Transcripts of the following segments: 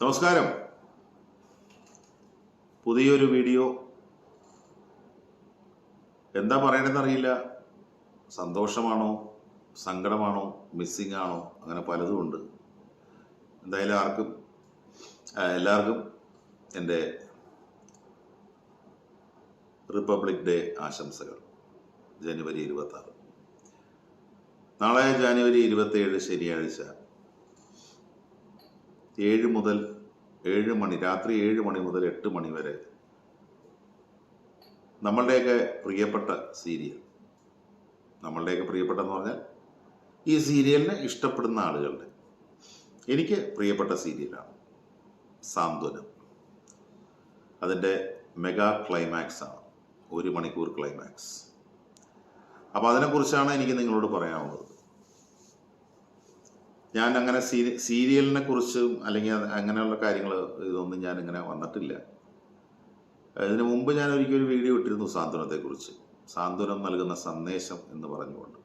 നമസ്കാരം. പുതിയൊരു വീഡിയോ. എന്താ പറയണമെന്ന് അറിയില്ല സന്തോഷമാണോ? സങ്കടമാണോ? മിസ്സിംഗ് ആണോ? അങ്ങനെ പലതും ഉണ്ട്. എന്തായാലും ആർക്കും എല്ലാവർക്കും എന്റെ റിപ്പബ്ലിക് ഡേ ആശംസകൾ. ജനുവരി ഇരുപത്തി നാളെ ജനുവരി ഇരുപത്തേഴ് ശനിയാഴ്ച. ഏഴ് മുതൽ ഏഴ് മണി രാത്രി ഏഴ് മണി മുതൽ എട്ട് മണി വരെ. നമ്മളുടെയൊക്കെ പ്രിയപ്പെട്ട സീരിയൽ. നമ്മളുടെയൊക്കെ പ്രിയപ്പെട്ടെന്ന് പറഞ്ഞാൽ ഈ സീരിയലിനെ ഇഷ്ടപ്പെടുന്ന ആളുകളുടെ. എനിക്ക് പ്രിയപ്പെട്ട സീരിയലാണ് സാന്ത്വനം. അതിന്റെ മെഗാ ക്ലൈമാക്സ് ആണ്. ഒരു മണിക്കൂർ ക്ലൈമാക്സ് അപ്പോൾ അതിനെക്കുറിച്ചാണ് എനിക്ക് നിങ്ങളോട് പറയാനുള്ളത്. ഞാൻ അങ്ങനെ സീരി സീരിയലിനെ കുറിച്ചും അല്ലെങ്കിൽ അങ്ങനെയുള്ള കാര്യങ്ങൾ ഇതൊന്നും ഞാൻ ഇങ്ങനെ വന്നിട്ടില്ല. ഇതിനു മുമ്പ് ഞാൻ ഒരിക്കൽ ഒരു വീഡിയോ ഇട്ടിരുന്നു സാന്ത്വനത്തെക്കുറിച്ച്. സാന്ത്വനം നൽകുന്ന സന്ദേശം എന്ന് പറഞ്ഞുകൊണ്ട്.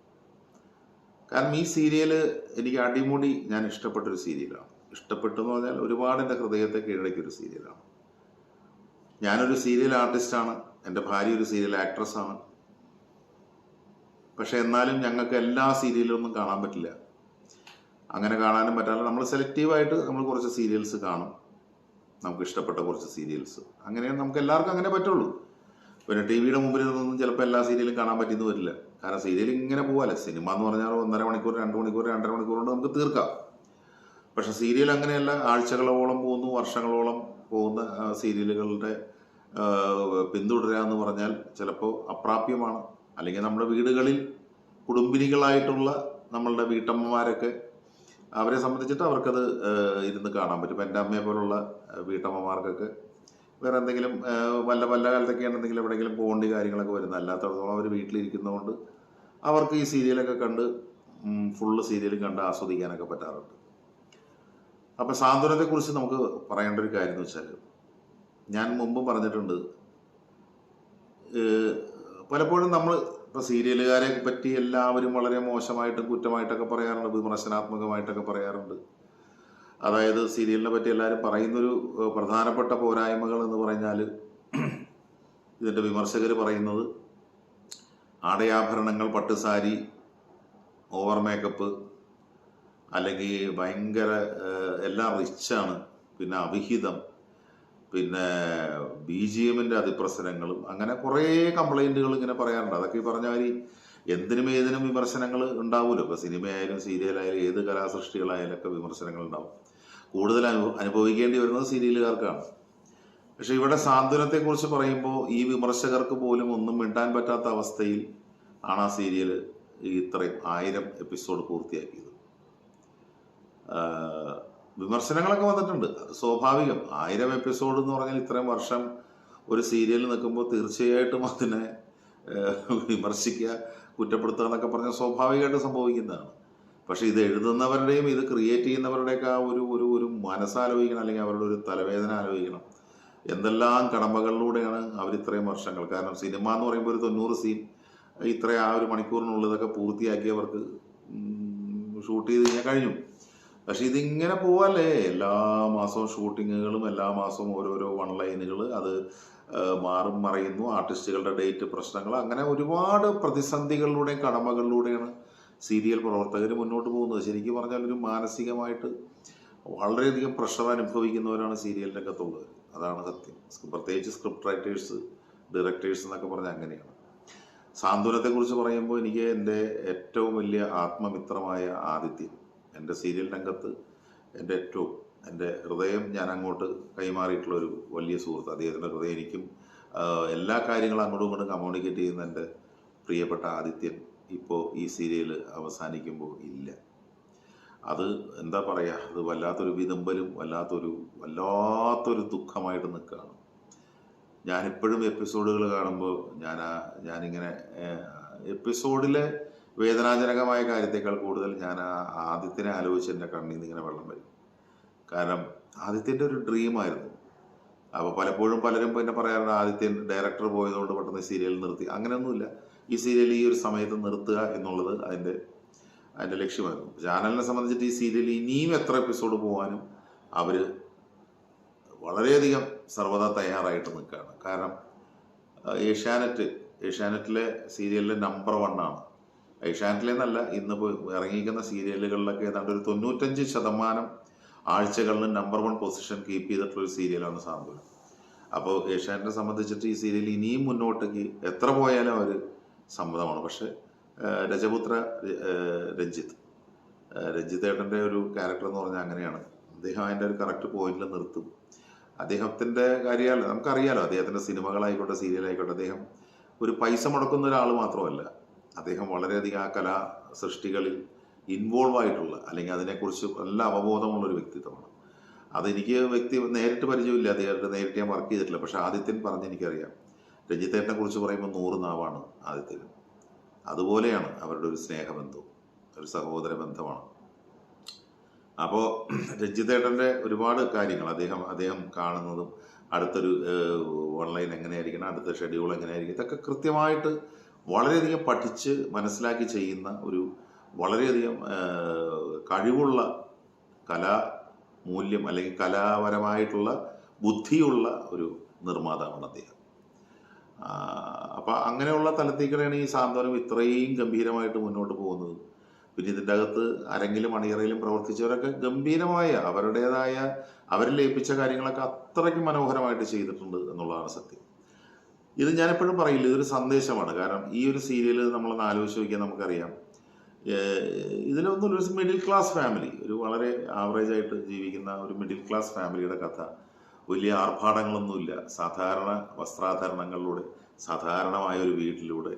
കാരണം ഈ സീരിയൽ എനിക്ക് അടിമുടി ഞാൻ ഇഷ്ടപ്പെട്ടൊരു സീരിയലാണ്. ഇഷ്ടപ്പെട്ടു എന്ന് പറഞ്ഞാൽ ഒരുപാട് എന്റെ ഹൃദയത്തെ കീഴടക്കിയൊരു സീരിയലാണ്. ഞാനൊരു സീരിയൽ ആർട്ടിസ്റ്റാണ്. എന്റെ ഭാര്യ ഒരു സീരിയൽ ആക്ട്രസ്സാണ്. പക്ഷെ എന്നാലും ഞങ്ങൾക്ക് എല്ലാ സീരിയലൊന്നും കാണാൻ പറ്റില്ല. അങ്ങനെ കാണാനും പറ്റാതെ നമ്മൾ സെലക്റ്റീവായിട്ട് നമ്മൾ കുറച്ച് സീരിയൽസ് കാണും. നമുക്ക് ഇഷ്ടപ്പെട്ട കുറച്ച് സീരിയൽസ് അങ്ങനെ നമുക്ക് എല്ലാവർക്കും അങ്ങനെ പറ്റുള്ളൂ. പിന്നെ ടി വിയുടെ മുമ്പിൽ നിന്നൊന്നും ചിലപ്പോൾ എല്ലാ സീരിയലും കാണാൻ പറ്റിയെന്ന് വരില്ല. കാരണം സീരിയൽ ഇങ്ങനെ പോകാല്ലേ സിനിമ എന്ന് പറഞ്ഞാൽ ഒന്നര മണിക്കൂർ രണ്ട് മണിക്കൂർ രണ്ടര മണിക്കൂർ കൊണ്ട് നമുക്ക് തീർക്കാം. പക്ഷെ സീരിയൽ അങ്ങനെയല്ല. ആഴ്ചകളോളം പോകുന്നു വർഷങ്ങളോളം പോകുന്ന സീരിയലുകളുടെ പിന്തുടരുക എന്ന് പറഞ്ഞാൽ ചിലപ്പോൾ അപ്രാപ്യമാണ്. അല്ലെങ്കിൽ നമ്മുടെ വീടുകളിൽ കുടുംബിനികളായിട്ടുള്ള നമ്മളുടെ വീട്ടമ്മമാരൊക്കെ അവരെ സംബന്ധിച്ചിട്ട് അവർക്കത് ഇരുന്ന് കാണാൻ പറ്റും. എന്റെ അമ്മയെ പോലുള്ള വീട്ടമ്മമാർക്കൊക്കെ വേറെ എന്തെങ്കിലും വല്ല വല്ല കാലത്തൊക്കെ എന്തെങ്കിലും എവിടെയെങ്കിലും പോകേണ്ട കാര്യങ്ങളൊക്കെ വരുന്നത്. അല്ലാത്തടത്തോളം അവർ വീട്ടിലിരിക്കുന്നതുകൊണ്ട് അവർക്ക് ഈ സീരിയലൊക്കെ കണ്ട് ഫുള്ള് സീരിയൽ കണ്ട് ആസ്വദിക്കാനൊക്കെ പറ്റാറുണ്ട്. അപ്പം സാന്ത്വനത്തെക്കുറിച്ച് നമുക്ക് പറയേണ്ട ഒരു കാര്യം എന്ന് വെച്ചാൽ ഞാൻ മുമ്പ് പറഞ്ഞിട്ടുണ്ട് പലപ്പോഴും നമ്മൾ ഇപ്പോൾ സീരിയലുകാരെ പറ്റി എല്ലാവരും വളരെ മോശമായിട്ടും കുറ്റമായിട്ടൊക്കെ പറയാറുണ്ട് വിമർശനാത്മകമായിട്ടൊക്കെ പറയാറുണ്ട്. അതായത് സീരിയലിനെ പറ്റി എല്ലാവരും പറയുന്നൊരു പ്രധാനപ്പെട്ട പോരായ്മകൾ എന്ന് പറഞ്ഞാൽ ഇതിന്റെ വിമർശകർ പറയുന്നത് ആടയാഭരണങ്ങൾ പട്ടുസാരി ഓവർ മേക്കപ്പ് അല്ലെങ്കിൽ ഭയങ്കര എല്ലാം റിച്ചാണ് പിന്നെ അവിഹിതം പിന്നെ ബി ജി എമ്മിന്റെ അതിപ്രസരങ്ങളും അങ്ങനെ കുറേ കംപ്ലൈന്റുകൾ ഇങ്ങനെ പറയാറുണ്ട്. അതൊക്കെ ഈ പറഞ്ഞ മാതിരി എന്തിനും ഏതിനും വിമർശനങ്ങൾ ഉണ്ടാവുമല്ലോ ഇപ്പോൾ സിനിമയായാലും സീരിയലായാലും ഏത് കലാസൃഷ്ടികളായാലും ഒക്കെ വിമർശനങ്ങൾ ഉണ്ടാവും. കൂടുതൽ അനുഭവ അനുഭവിക്കേണ്ടി വരുന്നത് സീരിയലുകാർക്കാണ്. പക്ഷെ ഇവിടെ സാന്ത്വനത്തെക്കുറിച്ച് പറയുമ്പോൾ ഈ വിമർശകർക്ക് പോലും ഒന്നും മിണ്ടാൻ പറ്റാത്ത അവസ്ഥയിൽ ആണ് ആ സീരിയൽ ഇത്രയും ആയിരം എപ്പിസോഡ് പൂർത്തിയാക്കിയത്. വിമർശനങ്ങളൊക്കെ വന്നിട്ടുണ്ട്. അത് സ്വാഭാവികം. ആയിരം എപ്പിസോഡ് എന്ന് പറഞ്ഞാൽ ഇത്രയും വർഷം ഒരു സീരിയൽ നിൽക്കുമ്പോൾ തീർച്ചയായിട്ടും അതിനെ വിമർശിക്കുക കുറ്റപ്പെടുത്തുക എന്നൊക്കെ പറഞ്ഞാൽ സ്വാഭാവികമായിട്ട് സംഭവിക്കുന്നതാണ്. പക്ഷെ ഇത് എഴുതുന്നവരുടെയും ഇത് ക്രിയേറ്റ് ചെയ്യുന്നവരുടെയൊക്കെ ആ ഒരു ഒരു ഒരു മനസ്സാലോചിക്കണം അല്ലെങ്കിൽ അവരുടെ ഒരു തലവേദന ആലോചിക്കണം. എന്തെല്ലാം കടമ്പകളിലൂടെയാണ് അവർ ഇത്രയും വർഷങ്ങൾ. കാരണം സിനിമ എന്ന് പറയുമ്പോൾ ഒരു തൊണ്ണൂറ് സീൻ ഇത്ര ആ ഒരു മണിക്കൂറിനുള്ളതൊക്കെ പൂർത്തിയാക്കിയവർക്ക് ഷൂട്ട് ചെയ്ത് കഴിഞ്ഞാൽ കഴിഞ്ഞു. പക്ഷെ ഇതിങ്ങനെ പോവല്ലേ? എല്ലാ മാസവും ഷൂട്ടിങ്ങുകളും എല്ലാ മാസവും ഓരോരോ വൺ ലൈനുകൾ അത് മാറും മറയുന്നു. ആർട്ടിസ്റ്റുകളുടെ ഡേറ്റ് പ്രശ്നങ്ങൾ അങ്ങനെ ഒരുപാട് പ്രതിസന്ധികളിലൂടെയും കടമകളിലൂടെയാണ് സീരിയൽ പ്രവർത്തകർ മുന്നോട്ട് പോകുന്നത്. ശരിക്കും പറഞ്ഞാൽ ഒരു മാനസികമായിട്ട് വളരെയധികം പ്രഷർ അനുഭവിക്കുന്നവരാണ് സീരിയൽ രംഗത്തുള്ളത്. അതാണ് സത്യം. പ്രത്യേകിച്ച് സ്ക്രിപ്റ്റ് റൈറ്റേഴ്സ് ഡയറക്ടേഴ്സ് എന്നൊക്കെ പറഞ്ഞാൽ അങ്ങനെയാണ്. സാന്ത്വനത്തെക്കുറിച്ച് പറയുമ്പോൾ എനിക്ക് എന്റെ ഏറ്റവും വലിയ ആത്മമിത്രമായ ആദിത്യൻ എന്റെ സീരിയൽ രംഗത്ത് എന്റെ ഏറ്റവും എന്റെ ഹൃദയം ഞാൻ അങ്ങോട്ട് കൈമാറിയിട്ടുള്ള ഒരു വലിയ സുഹൃത്ത്. അദ്ദേഹത്തിന്റെ ഹൃദയം എനിക്കും എല്ലാ കാര്യങ്ങളും അങ്ങോട്ടും ഇങ്ങോട്ടും കമ്മ്യൂണിക്കേറ്റ് ചെയ്യുന്ന എന്റെ പ്രിയപ്പെട്ട ആദിത്യൻ ഇപ്പോൾ ഈ സീരിയൽ അവസാനിക്കുമ്പോൾ ഇല്ല. അത് എന്താ പറയുക അത് വല്ലാത്തൊരു വിതമ്പലും വല്ലാത്തൊരു വല്ലാത്തൊരു ദുഃഖമായിട്ട് നിൽക്കുകയാണ്. ഞാനിപ്പോഴും എപ്പിസോഡുകൾ കാണുമ്പോൾ ഞാൻ ഞാനിങ്ങനെ എപ്പിസോഡിലെ വേദനാജനകമായ കാര്യത്തേക്കാൾ കൂടുതൽ ഞാൻ ആ ആദിത്യനെ ആലോചിച്ച് എന്റെ കണ്ണിൽ നിന്ന് ഇങ്ങനെ വെള്ളം വരും. കാരണം ആദിത്യന്റെ ഒരു ഡ്രീമായിരുന്നു അപ്പോൾ പലപ്പോഴും പലരും പിന്നെ പറയാറുണ്ട് ആദിത്യൻ ഡയറക്ടർ പോയതുകൊണ്ട് പെട്ടെന്ന് സീരിയൽ നിർത്തി. അങ്ങനെയൊന്നുമില്ല. ഈ സീരിയൽ ഈ ഒരു സമയത്ത് നിർത്തുക എന്നുള്ളത് അതിന്റെ അതിന്റെ ലക്ഷ്യമായിരുന്നു. ചാനലിനെ സംബന്ധിച്ചിട്ട് ഈ സീരിയൽ ഇനിയും എത്ര എപ്പിസോഡ് പോകാനും അവർ വളരെയധികം സർവതാ തയ്യാറായിട്ട് നിൽക്കുകയാണ്. കാരണം ഏഷ്യാനെറ്റ് ഏഷ്യാനെറ്റിലെ സീരിയലിലെ നമ്പർ വൺ ആണ് ഏഷ്യാനെറ്റിലെ എന്നല്ല ഇന്നിപ്പോൾ ഇറങ്ങിയിരിക്കുന്ന സീരിയലുകളിലൊക്കെ ഏതാണ്ട് ഒരു തൊണ്ണൂറ്റഞ്ച് ശതമാനം ആഴ്ചകളിലും നമ്പർ വൺ പൊസിഷൻ കീപ്പ് ചെയ്തിട്ടുള്ള ഒരു സീരിയലാണ് സാമ്പിൾ അപ്പോൾ ഏഷ്യാനെറ്റിനെ സംബന്ധിച്ചിട്ട് ഈ സീരിയൽ ഇനിയും മുന്നോട്ടേക്ക് എത്ര പോയാലും അവർ സമ്മതമാണ്. പക്ഷേ രജപുത്ര രഞ്ജിത്ത് രഞ്ജിത്ത് ഏട്ടന്റെ ഒരു ക്യാരക്ടർ എന്ന് പറഞ്ഞാൽ അങ്ങനെയാണ്. അദ്ദേഹം അതിന്റെ ഒരു കറക്റ്റ് പോയിന്റിൽ നിർത്തും. അദ്ദേഹത്തിന്റെ കാര്യമല്ല നമുക്കറിയാലോ അദ്ദേഹത്തിന്റെ സിനിമകളായിക്കോട്ടെ സീരിയലായിക്കോട്ടെ അദ്ദേഹം ഒരു പൈസ മുടക്കുന്ന ഒരാൾ മാത്രമല്ല. അദ്ദേഹം വളരെയധികം ആ കലാ സൃഷ്ടികളിൽ ഇൻവോൾവ് ആയിട്ടുള്ള അല്ലെങ്കിൽ അതിനെക്കുറിച്ച് നല്ല അവബോധമുള്ള ഒരു വ്യക്തിത്വമാണ്. അതെനിക്ക് വ്യക്തി നേരിട്ട് പരിചയമില്ല അദ്ദേഹത്തെ നേരിട്ട് ഞാൻ വർക്ക് ചെയ്തിട്ടില്ല. പക്ഷെ ആദിത്യൻ പറഞ്ഞ് എനിക്കറിയാം. രഞ്ജിത്തേട്ടനെ കുറിച്ച് പറയുമ്പോൾ നൂറ് നാവാണ് ആദിത്യന്. അതുപോലെയാണ് അവരുടെ ഒരു സ്നേഹബന്ധവും ഒരു സഹോദര ബന്ധമാണ്. അപ്പോൾ രഞ്ജിത്തേട്ടന്റെ ഒരുപാട് കാര്യങ്ങൾ അദ്ദേഹം അദ്ദേഹം കാണുന്നതും അടുത്തൊരു ഓൺലൈൻ എങ്ങനെയായിരിക്കണം അടുത്ത ഷെഡ്യൂൾ എങ്ങനെയായിരിക്കും ഇതൊക്കെ കൃത്യമായിട്ട് വളരെയധികം പഠിച്ച് മനസ്സിലാക്കി ചെയ്യുന്ന ഒരു വളരെയധികം കഴിവുള്ള കലാ മൂല്യം അല്ലെങ്കിൽ കലാപരമായിട്ടുള്ള ബുദ്ധിയുള്ള ഒരു നിർമ്മാതാവാണ് അദ്ദേഹം. അപ്പം അങ്ങനെയുള്ള തലത്തേക്കാണ് ഈ സാന്ത്വനം ഇത്രയും ഗംഭീരമായിട്ട് മുന്നോട്ട് പോകുന്നത്. പിന്നെ ഇതിന്റെ അകത്ത് അരങ്ങിലും അണിയറയിലും പ്രവർത്തിച്ചവരൊക്കെ ഗംഭീരമായ അവരുടേതായ അവരിൽ ഏൽപ്പിച്ച കാര്യങ്ങളൊക്കെ അത്രയ്ക്ക് മനോഹരമായിട്ട് ചെയ്തിട്ടുണ്ട് എന്നുള്ളതാണ് സത്യം. ഇത് ഞാനെപ്പോഴും പറയില്ല. ഇതൊരു സന്ദേശമാണ്. കാരണം ഈ ഒരു സീരിയൽ നമ്മളൊന്ന് ആലോചിച്ച് നോക്കിയാൽ നമുക്കറിയാം. ഇതിലൊന്നും ഒരു മിഡിൽ ക്ലാസ് ഫാമിലി ഒരു വളരെ ആവറേജ് ആയിട്ട് ജീവിക്കുന്ന ഒരു മിഡിൽ ക്ലാസ് ഫാമിലിയുടെ കഥ. വലിയ ആർഭാടങ്ങളൊന്നുമില്ല. സാധാരണ വസ്ത്രാധരണങ്ങളിലൂടെ സാധാരണമായ ഒരു വീട്ടിലൂടെ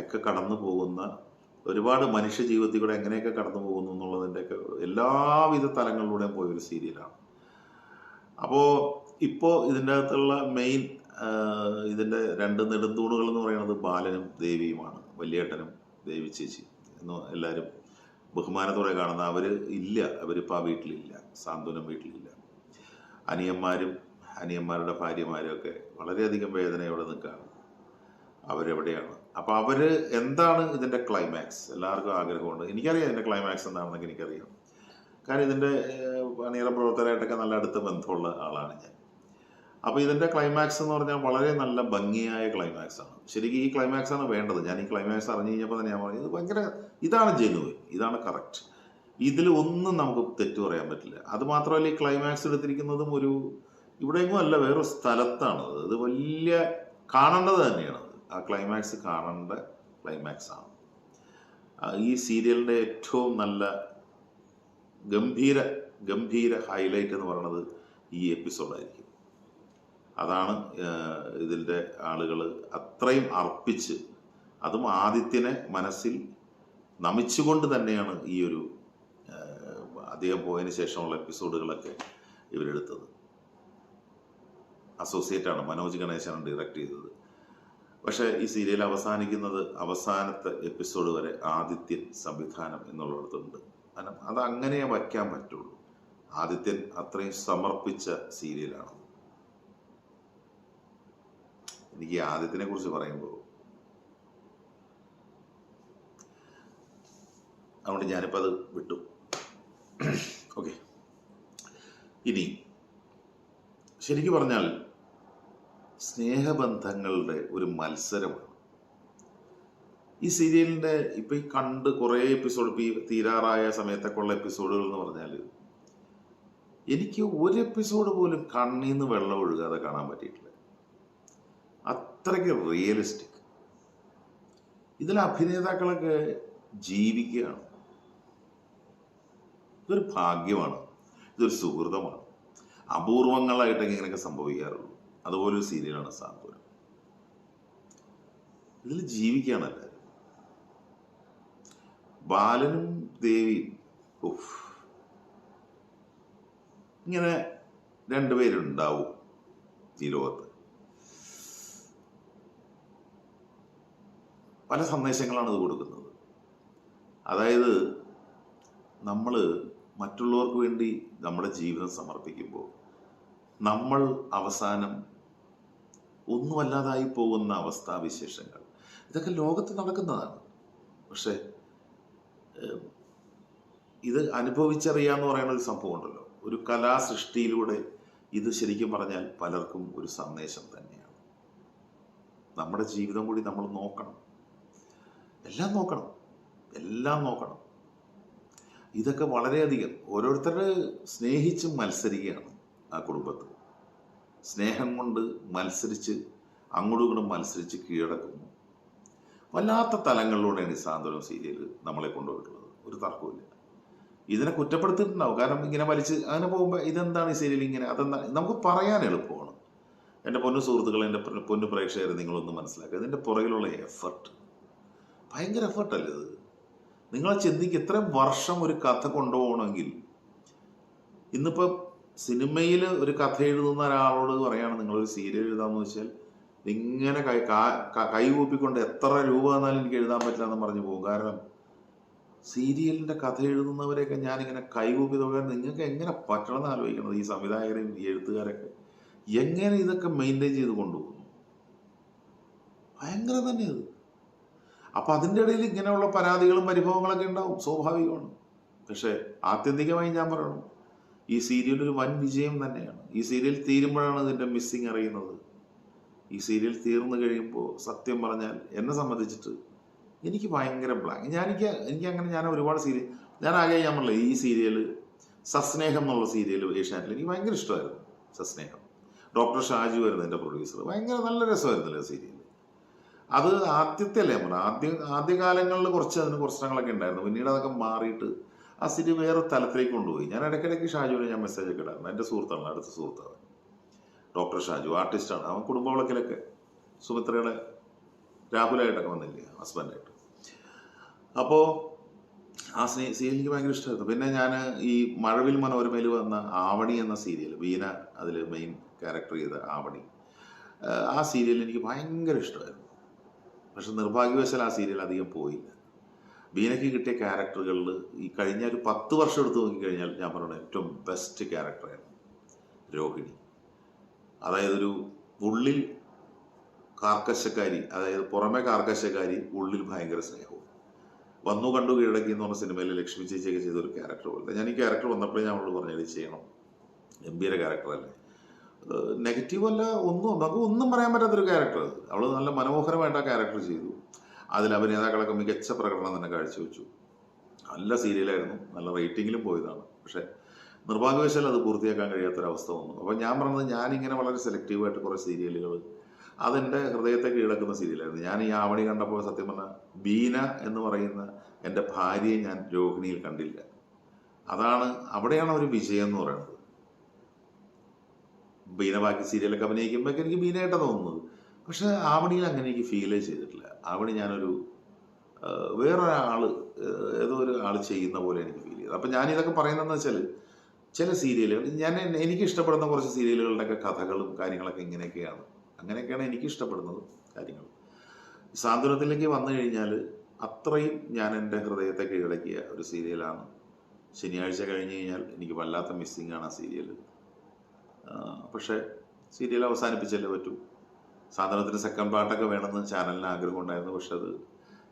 ഒക്കെ കടന്നു പോകുന്ന ഒരുപാട് മനുഷ്യ ജീവിതത്തിൽ കൂടെ എങ്ങനെയൊക്കെ കടന്നു പോകുന്നു എന്നുള്ളതിന്റെയൊക്കെ എല്ലാവിധ തലങ്ങളിലൂടെയും പോയൊരു സീരിയലാണ് അപ്പോൾ ഇപ്പോൾ ഇതിന്റെ അകത്തുള്ള മെയിൻ ഇതിന്റെ രണ്ട് നെടുന്തൂണുകൾ എന്ന് പറയുന്നത് ബാലനും ദേവിയുമാണ് വലിയേട്ടനും ദേവി ചേച്ചി എന്ന് എല്ലാവരും ബഹുമാനത്തോടെ കാണുന്ന അവർ ഇല്ല അവരിപ്പോൾ ആ വീട്ടിലില്ല സാന്ത്വനം വീട്ടിലില്ല. അനിയന്മാരും അനിയന്മാരുടെ ഭാര്യമാരും ഒക്കെ വളരെയധികം വേദനയോടെ നിൽക്കുകയാണ്. അവരെവിടെയാണ്? അപ്പോൾ അവർ എന്താണ് ഇതിന്റെ ക്ലൈമാക്സ് എല്ലാവർക്കും ആഗ്രഹമുണ്ട്. എനിക്കറിയാം ഇതിന്റെ ക്ലൈമാക്സ് എന്താണെന്നൊക്കെ എനിക്കറിയാം. കാരണം ഇതിന്റെ അണിയറ പ്രവർത്തകരായിട്ടൊക്കെ നല്ല അടുത്ത ബന്ധമുള്ള ആളാണ് ഞാൻ. അപ്പോൾ ഇതിന്റെ ക്ലൈമാക്സ് എന്ന് പറഞ്ഞാൽ വളരെ നല്ല ഭംഗിയായ ക്ലൈമാക്സ് ആണ്. ശരിക്കും ഈ ക്ലൈമാക്സ് ആണ് വേണ്ടത്. ഞാൻ ഈ ക്ലൈമാക്സ് അറിഞ്ഞു കഴിഞ്ഞപ്പോൾ തന്നെ ഞാൻ പറഞ്ഞു ഇത് ഭയങ്കര ഇതാണ് ജനുവൻ ഇതാണ് കറക്റ്റ് ഇതിൽ ഒന്നും നമുക്ക് തെറ്റു പറയാൻ പറ്റില്ല. അത് മാത്രമല്ല ഈ ക്ലൈമാക്സ് എടുത്തിരിക്കുന്നതും ഒരു ഇവിടെയെങ്ങും അല്ല വേറൊരു സ്ഥലത്താണ്. അത് വലിയ കാണേണ്ടത് തന്നെയാണ് ആ ക്ലൈമാക്സ് കാണേണ്ട ക്ലൈമാക്സ് ആണ്. ഈ സീരിയലിന്റെ ഏറ്റവും നല്ല ഗംഭീര ഗംഭീര ഹൈലൈറ്റ് എന്ന് പറയുന്നത് ഈ എപ്പിസോഡായിരിക്കും അതാണ് ഇതിന്റെ ആളുകൾ അത്രയും അർപ്പിച്ച് അതും ആദിത്യനെ മനസ്സിൽ നമിച്ചുകൊണ്ട് തന്നെയാണ് ഈ ഒരു അധികം പോയതിന് ശേഷമുള്ള എപ്പിസോഡുകളൊക്കെ ഇവരെടുത്തത്. അസോസിയേറ്റ് ആണ് മനോജ് ഗണേശനാണ് ഡയറക്റ്റ് ചെയ്തത്. പക്ഷേ ഈ സീരിയൽ അവസാനിക്കുന്നത് അവസാനത്തെ എപ്പിസോഡ് വരെ ആദിത്യൻ സംവിധാനം എന്നുള്ളിടത്തുണ്ട്. കാരണം അത് അങ്ങനെ വയ്ക്കാൻ പറ്റുള്ളൂ. ആദിത്യൻ അത്രയും സമർപ്പിച്ച സീരിയലാണ് എനിക്ക് ആദ്യത്തിനെ കുറിച്ച് പറയുമ്പോൾ അതുകൊണ്ട് ഞാനിപ്പോൾ അത് വിട്ടു. ഓക്കെ ഇനി ശരിക്കും പറഞ്ഞാൽ സ്നേഹബന്ധങ്ങളുടെ ഒരു മത്സരമാണ്. ഈ സീരിയലിന്റെ ഇപ്പം ഈ കണ്ട് കുറേ എപ്പിസോഡ് ഇപ്പം ഈ തീരാറായ സമയത്തൊക്കെ ഉള്ള എപ്പിസോഡുകൾ എന്ന് പറഞ്ഞാൽ എനിക്ക് ഒരു എപ്പിസോഡ് പോലും കണ്ണിൽ നിന്ന് വെള്ളം ഒഴുകാതെ കാണാൻ പറ്റിയിട്ടില്ല. അത്രയ്ക്ക് റിയലിസ്റ്റിക് ഇതിൽ അഭിനേതാക്കളൊക്കെ ജീവിക്കുകയാണ്. ഇതൊരു ഭാഗ്യമാണ്. ഇതൊരു സുഹൃതമാണ്. അപൂർവങ്ങളായിട്ടൊക്കെ ഇങ്ങനെയൊക്കെ സംഭവിക്കാറുള്ളൂ. അതുപോലെ ഒരു സീരിയലാണ് സാന്ത്വനം. ഇതിൽ ജീവിക്കുകയാണ് എല്ലാവരും. ബാലനും ദേവിയും ഉഫ്. ഇങ്ങനെ രണ്ടുപേരുണ്ടാവും ഈ ലോകത്ത്. പല സന്ദേശങ്ങളാണ് ഇത് കൊടുക്കുന്നത്. അതായത് നമ്മൾ മറ്റുള്ളവർക്ക് വേണ്ടി നമ്മുടെ ജീവിതം സമർപ്പിക്കുമ്പോൾ നമ്മൾ അവസാനം ഒന്നുമല്ലാതായി പോകുന്ന അവസ്ഥാവിശേഷങ്ങൾ. ഇതൊക്കെ ലോകത്ത് നടക്കുന്നതാണ്. പക്ഷേ ഇത് അനുഭവിച്ചറിയാന്ന് പറയുന്ന ഒരു സംഭവം ഉണ്ടല്ലോ. ഒരു കലാസൃഷ്ടിയിലൂടെ ഇത് ശരിക്കും പറഞ്ഞാൽ പലർക്കും ഒരു സന്ദേശം തന്നെയാണ്. നമ്മുടെ ജീവിതം കൂടി നമ്മൾ നോക്കണം. എല്ലാം നോക്കണം. എല്ലാം നോക്കണം. ഇതൊക്കെ വളരെയധികം. ഓരോരുത്തർ സ്നേഹിച്ച് മത്സരിക്കുകയാണ് ആ കുടുംബത്തിൽ സ്നേഹം കൊണ്ട് മത്സരിച്ച് അങ്ങോട്ടും ഇങ്ങോട്ടും മത്സരിച്ച് കീഴടക്കുന്നു. വല്ലാത്ത തലങ്ങളിലൂടെയാണ് ഈ സാന്ത്വനം സീരിയൽ നമ്മളെ കൊണ്ടുപോയിട്ടുള്ളത്. ഒരു തർക്കമില്ല ഇതിനെ കുറ്റപ്പെടുത്തിയിട്ടുണ്ടാവും. കാരണം ഇങ്ങനെ വലിച്ച് അങ്ങനെ പോകുമ്പോൾ ഇതെന്താണ് ഈ സീരിയൽ ഇങ്ങനെ? അതെന്താ? നമുക്ക് പറയാൻ എളുപ്പമാണ്. എന്റെ പൊന്നു സുഹൃത്തുക്കൾ എന്റെ പൊന്നു- പ്രേക്ഷകരെ നിങ്ങളൊന്ന് മനസ്സിലാക്കുക. ഇതിന്റെ പുറകിലുള്ള എഫർട്ട് ഭയങ്കര എഫേർട്ടല്ലേ ഇത് നിങ്ങൾ ചിന്തിക്കുക ഇത്രയും വർഷം ഒരു കഥ കൊണ്ടുപോകണമെങ്കിൽ ഇന്നിപ്പോൾ സിനിമയിൽ ഒരു കഥ എഴുതുന്ന ഒരാളോട് പറയുകയാണ് നിങ്ങളൊരു സീരിയൽ എഴുതാമെന്ന് വെച്ചാൽ ഇങ്ങനെ കൈ കൈകൂപ്പിക്കൊണ്ട് എത്ര രൂപ എന്നാലും എനിക്ക് എഴുതാൻ പറ്റില്ല എന്ന് പറഞ്ഞു പോകും. കാരണം സീരിയലിന്റെ കഥ എഴുതുന്നവരെയൊക്കെ ഞാനിങ്ങനെ കൈകൂപ്പി തുടങ്ങാൻ നിങ്ങൾക്ക് എങ്ങനെ പറ്റണം എന്ന് ആലോചിക്കുന്നത് ഈ സംവിധായകരെയും ഈ എഴുത്തുകാരൊക്കെ? എങ്ങനെ ഇതൊക്കെ മെയിന്റെയിൻ ചെയ്ത് കൊണ്ടുപോകുന്നു? ഭയങ്കര തന്നെ അത് അപ്പൊ അതിന്റെ ഇടയിൽ ഇങ്ങനെയുള്ള പരാതികളും പരിഭവങ്ങളൊക്കെ ഉണ്ടാവും സ്വാഭാവികമാണ്. പക്ഷേ ആത്യന്തികമായി ഞാൻ പറയണം ഈ സീരിയൽ ഒരു വൻ വിജയം തന്നെയാണ്. ഈ സീരിയൽ തീരുമ്പോഴാണ് ഇതിന്റെ മിസ്സിങ് അറിയുന്നത്. ഈ സീരിയൽ തീർന്നു കഴിയുമ്പോൾ സത്യം പറഞ്ഞാൽ എന്നെ സംബന്ധിച്ചിട്ട് എനിക്ക് ഭയങ്കര ബ്ലാങ്ക് ഞാൻ എനിക്ക് എനിക്ക് അങ്ങനെ ഞാൻ ഒരുപാട് സീരിയൽ ഞാൻ ആകെ ഞാൻ പറഞ്ഞില്ല ഈ സീരിയൽ സസ്നേഹം എന്നുള്ള സീരിയൽ ഏഷ്യാനെറ്റിൽ എനിക്ക് ഭയങ്കര ഇഷ്ടമായിരുന്നു സസ്നേഹം. ഡോക്ടർ ഷാജു ആയിരുന്നു എന്റെ പ്രൊഡ്യൂസർ ഭയങ്കര നല്ല രസമായിരുന്നല്ലോ സീരിയൽ അത് ആദ്യത്തെ അല്ലേ പറഞ്ഞു ആദ്യ ആദ്യകാലങ്ങളിൽ കുറച്ച് അതിന് പ്രശ്നങ്ങളൊക്കെ ഉണ്ടായിരുന്നു. പിന്നീട് അതൊക്കെ മാറിയിട്ട് ആ സീരിയൽ വേറെ തലത്തിലേക്ക് കൊണ്ടുപോയി. ഞാൻ ഇടയ്ക്കിടയ്ക്ക് ഷാജുവിനെ ഞാൻ മെസ്സേജ് ഒക്കെ ഇടാറുണ്ട്. എന്റെ സുഹൃത്താണ് അടുത്ത സുഹൃത്താണ്. ഡോക്ടർ ഷാജു ആർട്ടിസ്റ്റാണ് അവൻ കുടുംബവിളക്കിലൊക്കെ സുമിത്രയുടെ രാഹുലായിട്ടൊക്കെ വന്നില്ലേ ഹസ്ബൻഡായിട്ട് അപ്പോൾ ആ സ്നേ സീരിയൽ എനിക്ക് ഭയങ്കര ഇഷ്ടമായിരുന്നു. പിന്നെ ഞാൻ ഈ മഴവിൽ മനോരമയിൽ വന്ന ആവണി എന്ന സീരിയൽ വീന അതിൽ മെയിൻ ക്യാരക്ടർ ചെയ്ത ആവണി ആ സീരിയൽ എനിക്ക് ഭയങ്കര ഇഷ്ടമായിരുന്നു. പക്ഷെ നിർഭാഗ്യവശാൽ ആ സീരിയൽ അധികം പോയില്ല. ബീനയ്ക്ക് കിട്ടിയ ക്യാരക്ടറുകളിൽ ഈ കഴിഞ്ഞ ഒരു പത്ത് വർഷം എടുത്ത് നോക്കിക്കഴിഞ്ഞാൽ ഞാൻ പറയുന്നത് ഏറ്റവും ബെസ്റ്റ് ക്യാരക്ടറായിരുന്നു രോഹിണി. അതായത് ഒരു ഉള്ളിൽ കാർക്കശക്കാരി അതായത് പുറമെ കാർക്കശക്കാരി ഉള്ളിൽ ഭയങ്കര സ്നേഹവും. വന്നു കണ്ടു കീഴടക്കി എന്ന് പറഞ്ഞ സിനിമയിൽ ലക്ഷ്മി ചേച്ചിയൊക്കെ ചെയ്ത ഒരു ക്യാരക്ടർ പോലെ ഞാൻ ഈ ക്യാരക്ടർ വന്നപ്പോഴേ ഞാൻ അവളോട് പറഞ്ഞത് ചെയ്യണം. ഗംഭീര ക്യാരക്ടറല്ലേ നെഗറ്റീവ് അല്ല ഒന്നും നമുക്ക് ഒന്നും പറയാൻ പറ്റാത്തൊരു ക്യാരക്ടർ അവൾ നല്ല മനോഹരമായിട്ട് ആ ക്യാരക്ടർ ചെയ്തു. അതിൽ അഭിനേതാക്കളൊക്കെ മികച്ച പ്രകടനം തന്നെ കാഴ്ചവെച്ചു. നല്ല സീരിയലായിരുന്നു നല്ല റേറ്റിംഗിലും പോയതാണ്. പക്ഷേ നിർഭാഗ്യവശാൽ അത് പൂർത്തിയാക്കാൻ കഴിയാത്തൊരവസ്ഥ വന്നു. അപ്പോൾ ഞാൻ പറഞ്ഞത് ഞാനിങ്ങനെ വളരെ സെലക്റ്റീവായിട്ട് കുറേ സീരിയലുകൾ അതെന്റെ ഹൃദയത്തെ കീഴടക്കുന്ന സീരിയലായിരുന്നു ഞാൻ ഈ ആവണി കണ്ടപ്പോൾ സത്യം പറഞ്ഞാൽ ബീന എന്ന് പറയുന്ന എന്റെ ഭാര്യയെ ഞാൻ രോഹിണിയിൽ കണ്ടില്ല. അതാണ് അവിടെയാണ് ഒരു വിജയം എന്ന് പറയുന്നത്. ബീന ബാക്കി സീരിയലൊക്കെ അഭിനയിക്കുമ്പോഴൊക്കെ എനിക്ക് ബീനയായിട്ടാണ് തോന്നുന്നത്. പക്ഷെ ആവണിയിൽ അങ്ങനെ എനിക്ക് ഫീലേ ചെയ്തിട്ടില്ല. ആവണി ഞാനൊരു വേറൊരാൾ ഏതോ ഒരു ആൾ ചെയ്യുന്ന പോലെ എനിക്ക് ഫീൽ ചെയ്തു. അപ്പം ഞാനിതൊക്കെ പറയുന്നതെന്ന് വെച്ചാൽ ചില സീരിയലുകൾ ഞാൻ എനിക്ക് ഇഷ്ടപ്പെടുന്ന കുറച്ച് സീരിയലുകളുടെയൊക്കെ കഥകളും കാര്യങ്ങളൊക്കെ ഇങ്ങനെയൊക്കെയാണ്. അങ്ങനെയൊക്കെയാണ് എനിക്ക് ഇഷ്ടപ്പെടുന്നത് കാര്യങ്ങൾ സാന്ത്വനത്തിലേക്ക് വന്നു കഴിഞ്ഞാൽ അത്രയും ഞാൻ എന്റെ ഹൃദയത്തെ കീഴടക്കിയ ഒരു സീരിയലാണ്. ശനിയാഴ്ച കഴിഞ്ഞ് കഴിഞ്ഞാൽ എനിക്ക് വല്ലാത്ത മിസ്സിങ്ങാണ് ആ സീരിയൽ പക്ഷേ സീരിയൽ അവസാനിപ്പിച്ചല്ലേ പറ്റൂ? സാധാരണത്തിന് സെക്കൻഡ് പാർട്ടൊക്കെ വേണമെന്ന് ചാനലിന് ആഗ്രഹം ഉണ്ടായിരുന്നു. പക്ഷെ അത്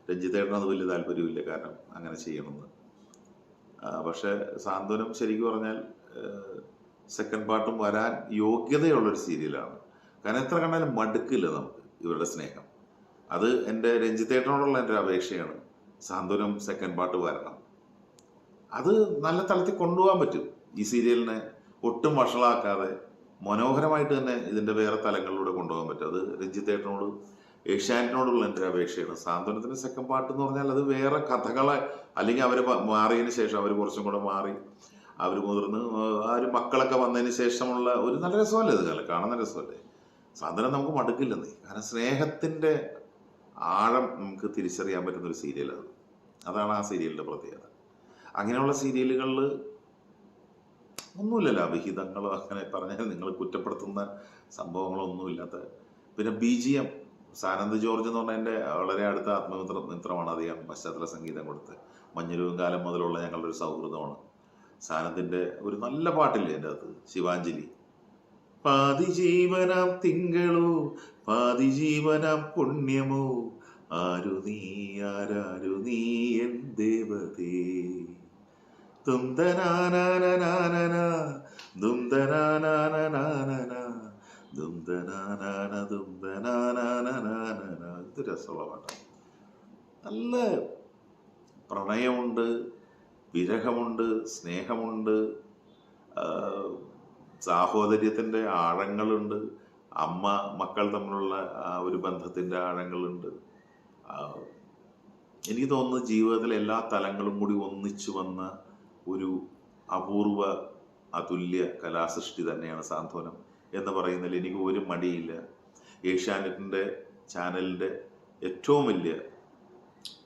രഞ്ജിത്തേട്ടന് വലിയ താല്പര്യമില്ല കാരണം അങ്ങനെ ചെയ്യണമെന്ന്. പക്ഷേ സാന്ത്വനം ശരിക്കും പറഞ്ഞാൽ സെക്കൻഡ് പാർട്ടും വരാൻ യോഗ്യതയുള്ളൊരു സീരിയലാണ്. കാരണം എത്ര കണ്ടാലും മടുക്കില്ല നമുക്ക് ഇവരുടെ സ്നേഹം. അത് എന്റെ രഞ്ജിത്തേട്ടനോടുള്ള എന്റെ അപേക്ഷയാണ്. സാന്ത്വനം സെക്കൻഡ് പാർട്ട് വരണം. അത് നല്ല തലത്തിൽ കൊണ്ടുപോകാൻ പറ്റും. ഈ സീരിയലിനെ ഒട്ടും വഷളാക്കാതെ മനോഹരമായിട്ട് തന്നെ ഇതിന്റെ വേറെ തലങ്ങളിലൂടെ കൊണ്ടുപോകാൻ പറ്റും. അത് രഞ്ജിത്തേട്ടനോട് ഏഷ്യാനെറ്റിനോടുള്ള എന്റെ അപേക്ഷയാണ്. സാന്ത്വനത്തിന്റെ സെക്കൻഡ് പാർട്ട് എന്ന് പറഞ്ഞാൽ അത് വേറെ കഥകളെ അല്ലെങ്കിൽ അവർ മാറിയതിന് ശേഷം അവർ കുറച്ചും കൂടെ മാറി അവർ മുതിർന്ന് ആ ഒരു മക്കളൊക്കെ വന്നതിന് ശേഷമുള്ള ഒരു നല്ല രസമല്ലേ ഇത് കാലം കാണുന്ന രസമല്ലേ? സാന്ത്വനം നമുക്ക് മടുക്കില്ലെന്നേ കാരണം സ്നേഹത്തിന്റെ ആഴം നമുക്ക് തിരിച്ചറിയാൻ പറ്റുന്ന ഒരു സീരിയലാണ് അതാണ് ആ സീരിയലിന്റെ പ്രത്യേകത. അങ്ങനെയുള്ള സീരിയലുകളിൽ ഒന്നുമില്ലല്ലോ അവിഹിതങ്ങളോ അങ്ങനെ പറഞ്ഞാൽ നിങ്ങൾ കുറ്റപ്പെടുത്തുന്ന സംഭവങ്ങളോ ഒന്നുമില്ലാത്ത പിന്നെ B G M Sanand George എന്ന് പറഞ്ഞ എന്റെ വളരെ അടുത്ത ആത്മമിത്ര മിത്രമാണ് അദ്ദേഹം പശ്ചാത്തല സംഗീതം കൊടുത്ത്. മഞ്ഞുരുവും കാലം മുതലുള്ള ഞങ്ങളുടെ ഒരു സൗഹൃദമാണ്. സാനന്ദിന്റെ ഒരു നല്ല പാട്ടില്ലേ എന്റെ അകത്ത്? ശിവാഞ്ജലി. പാതി ജീവനാം തിങ്കളോ പാതി ജീവനാം പുണ്യമോ. ആരു നീ ആരാരു നീ എൻ ദേവതേ. ഇത് രസമുള്ള പാട്ടാണ് നല്ല പ്രണയമുണ്ട് വിരഹമുണ്ട് സ്നേഹമുണ്ട് സാഹോദര്യത്തിന്റെ ആഴങ്ങളുണ്ട് അമ്മ മക്കൾ തമ്മിലുള്ള ആ ഒരു ബന്ധത്തിന്റെ ആഴങ്ങളുണ്ട്. എനിക്ക് തോന്നുന്നു ജീവിതത്തിലെ എല്ലാ തലങ്ങളും കൂടി ഒന്നിച്ചു വന്ന ഒരു അപൂർവ അതുല്യ കലാസൃഷ്ടി തന്നെയാണ് സാന്ത്വനം എന്ന് പറയുന്നതിൽ എനിക്ക് ഒരു മടിയില്ല. ഏഷ്യാനെറ്റിന്റെ ചാനലിന്റെ ഏറ്റവും വലിയ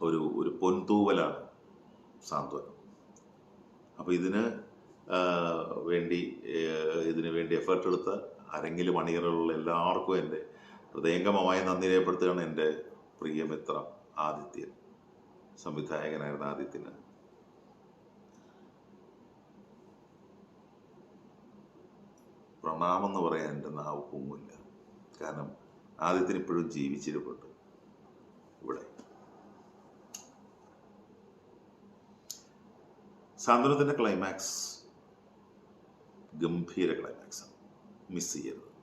ഒരു ഒരു പൊൻതൂവലാണ് സാന്ത്വനം. അപ്പോൾ ഇതിന് വേണ്ടി ഇതിന് വേണ്ടി എഫേർട്ട് എടുത്ത അരങ്ങിലും അണിയറുള്ള എല്ലാവർക്കും എന്റെ ഹൃദയംഗമമായി നന്ദി രേഖപ്പെടുത്തുകയാണ് എന്റെ പ്രിയമിത്രം ആദിത്യൻ സംവിധായകനായിരുന്ന ആദിത്യന്. പ്രണാമം എന്ന് പറയാൻ എന്റെ നാവ് പൊങ്ങില്ല കാരണം ആദ്യത്തിന് ഇപ്പോഴും ജീവിച്ചിരിപ്പുണ്ട്. ഇവിടെ. സാന്ത്വനത്തിന്റെ ക്ലൈമാക്സ് ഗംഭീര ക്ലൈമാക്സ് മിസ് ചെയ്യരുത്.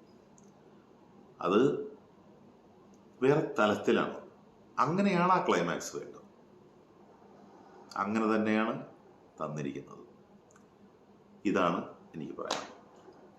അത് വേറെ തലത്തിലാണ്. അങ്ങനെയാണ് ആ ക്ലൈമാക്സ് വേണ്ടത്. അങ്ങനെ തന്നെയാണ് തന്നിരിക്കുന്നത്. ഇതാണ് എനിക്ക് പറയാനുള്ളത്.